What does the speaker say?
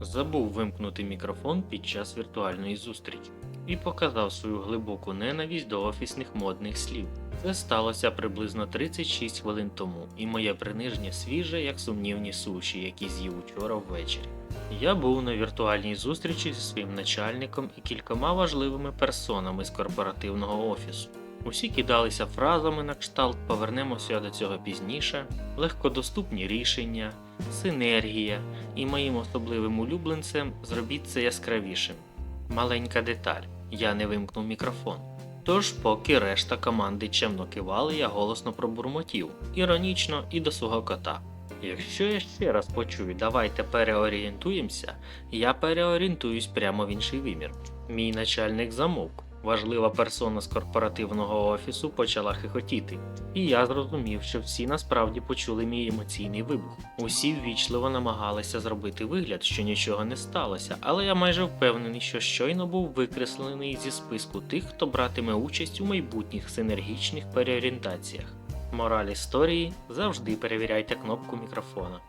Забув вимкнути мікрофон під час віртуальної зустрічі і показав свою глибоку ненависть до офісних модних слів. Це сталося приблизно 36 хвилин тому, і моє приниження свіже, як сумнівні суші, які з'їв учора ввечері. Я був на віртуальній зустрічі зі своїм начальником і кількома важливими персонами з корпоративного офісу. Усі кидалися фразами на кшталт повернемося до цього пізніше, легкодоступні рішення, синергія і моїм особливим улюбленцем зробіть це яскравішим. Маленька деталь, я не вимкнув мікрофон. Тож, поки решта команди чемно кивали, я голосно пробурмотів, іронічно і до свого кота. Якщо я ще раз почую, давайте переорієнтуємося, я переорієнтуюсь прямо в інший вимір. Мій начальник замовк. Важлива персона з корпоративного офісу почала хихотіти, і я зрозумів, що всі насправді почули мій емоційний вибух. Усі ввічливо намагалися зробити вигляд, що нічого не сталося, але я майже впевнений, що щойно був викреслений зі списку тих, хто братиме участь у майбутніх синергічних переорієнтаціях. Мораль історії завжди перевіряйте кнопку мікрофона.